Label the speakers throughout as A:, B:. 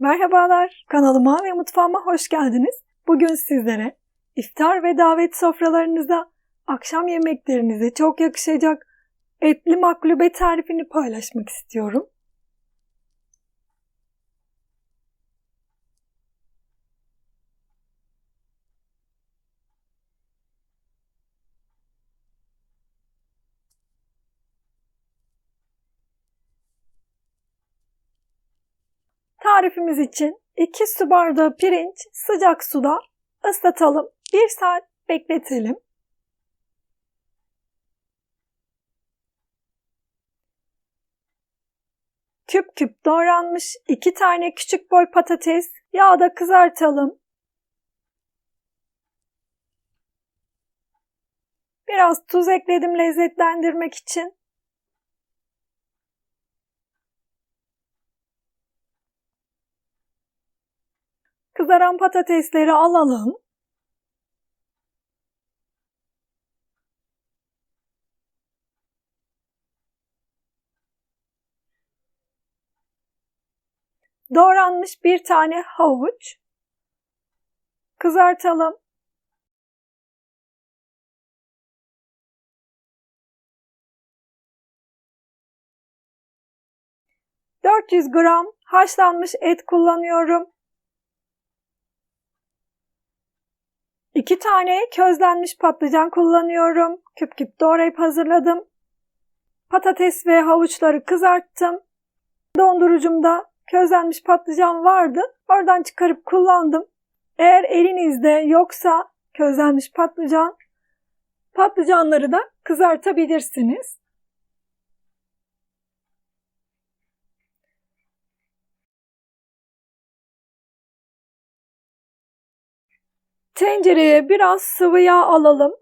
A: Merhabalar, kanalıma ve mutfağıma hoş geldiniz. Bugün sizlere iftar ve davet sofralarınızda akşam yemeklerinize çok yakışacak etli maklube tarifini paylaşmak istiyorum. Tarifimiz için 2 su bardağı pirinç sıcak suda ıslatalım. 1 saat bekletelim. Küp küp doğranmış 2 tane küçük boy patates yağda kızartalım. Biraz tuz ekledim lezzetlendirmek için. Kızaran patatesleri alalım. Doğranmış bir tane havuç. Kızartalım. ...400 gram haşlanmış et kullanıyorum. 2 tane közlenmiş patlıcan kullanıyorum. Küp küp doğrayıp hazırladım. Patates ve havuçları kızarttım. Dondurucumda közlenmiş patlıcan vardı. Oradan çıkarıp kullandım. Eğer elinizde yoksa közlenmiş patlıcan, patlıcanları da kızartabilirsiniz. Tencereye biraz sıvı yağ alalım.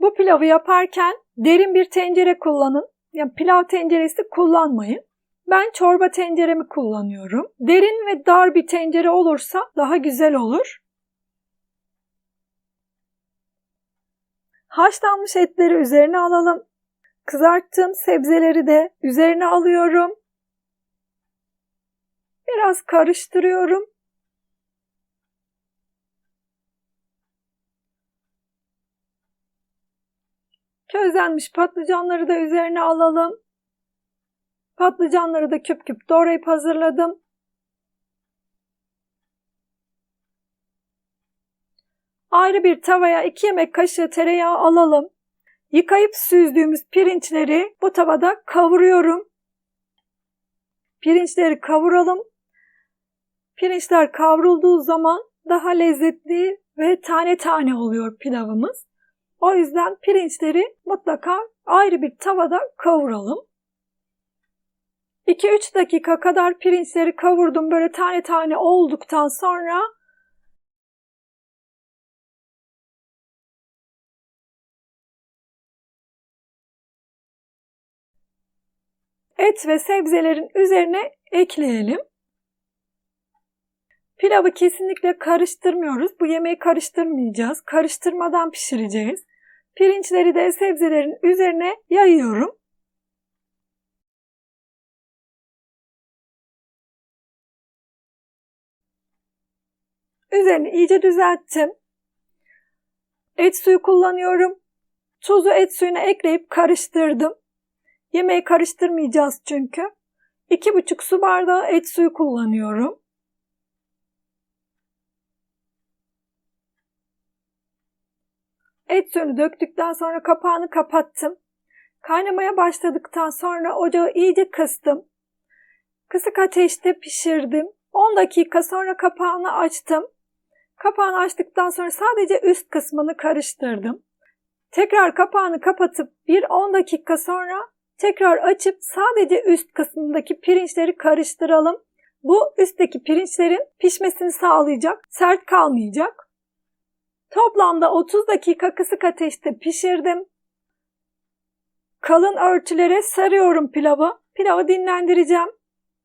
A: Bu pilavı yaparken derin bir tencere kullanın. Yani pilav tenceresi kullanmayın. Ben çorba tenceremi kullanıyorum. Derin ve dar bir tencere olursa daha güzel olur. Haşlanmış etleri üzerine alalım. Kızarttığım sebzeleri de üzerine alıyorum. Biraz karıştırıyorum. Közlenmiş patlıcanları da üzerine alalım. Patlıcanları da küp küp doğrayıp hazırladım. Ayrı bir tavaya 2 yemek kaşığı tereyağı alalım. Yıkayıp süzdüğümüz pirinçleri bu tavada kavuruyorum. Pirinçleri kavuralım. Pirinçler kavrulduğu zaman daha lezzetli ve tane tane oluyor pilavımız. O yüzden pirinçleri mutlaka ayrı bir tavada kavuralım. 2-3 dakika kadar pirinçleri kavurdum böyle tane tane olduktan sonra et ve sebzelerin üzerine ekleyelim. Pilavı kesinlikle karıştırmıyoruz. Bu yemeği karıştırmayacağız. Karıştırmadan pişireceğiz. Pirinçleri de sebzelerin üzerine yayıyorum. Üzerini iyice düzelttim. Et suyu kullanıyorum. Tuzu et suyuna ekleyip karıştırdım. Yemeği karıştırmayacağız çünkü. 2,5 su bardağı et suyu kullanıyorum. Et suyunu döktükten sonra kapağını kapattım. Kaynamaya başladıktan sonra ocağı iyice kıstım. Kısık ateşte pişirdim. 10 dakika sonra kapağını açtım. Kapağını açtıktan sonra sadece üst kısmını karıştırdım. Tekrar kapağını kapatıp bir 10 dakika sonra tekrar açıp sadece üst kısmındaki pirinçleri karıştıralım. Bu üstteki pirinçlerin pişmesini sağlayacak, sert kalmayacak. Toplamda 30 dakika kısık ateşte pişirdim. Kalın örtülere sarıyorum pilavı. Pilavı dinlendireceğim.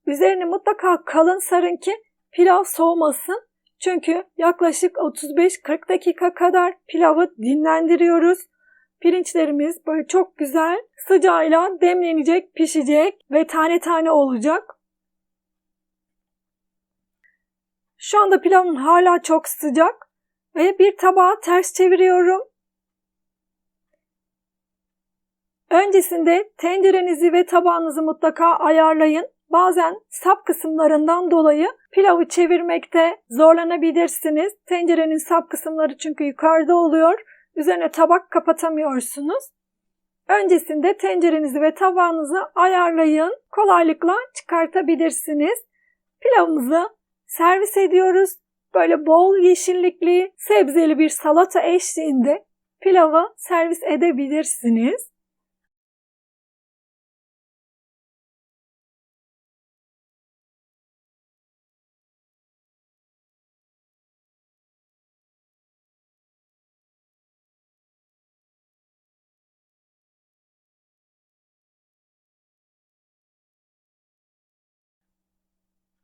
A: Üzerini mutlaka kalın sarın ki pilav soğumasın. Çünkü yaklaşık 35-40 dakika kadar pilavı dinlendiriyoruz. Pirinçlerimiz böyle çok güzel sıcağıyla demlenecek, pişecek ve tane tane olacak. Şu anda pilavım hala çok sıcak ve bir tabağa ters çeviriyorum. Öncesinde tencerenizi ve tabağınızı mutlaka ayarlayın. Bazen sap kısımlarından dolayı pilavı çevirmekte zorlanabilirsiniz. Tencerenin sap kısımları çünkü yukarıda oluyor. Üzerine tabak kapatamıyorsunuz. Öncesinde tencerenizi ve tabağınızı ayarlayın. Kolaylıkla çıkartabilirsiniz. Pilavımızı servis ediyoruz. Böyle bol yeşillikli, sebzeli bir salata eşliğinde pilavı servis edebilirsiniz.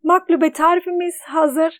A: Maklube tarifimiz hazır.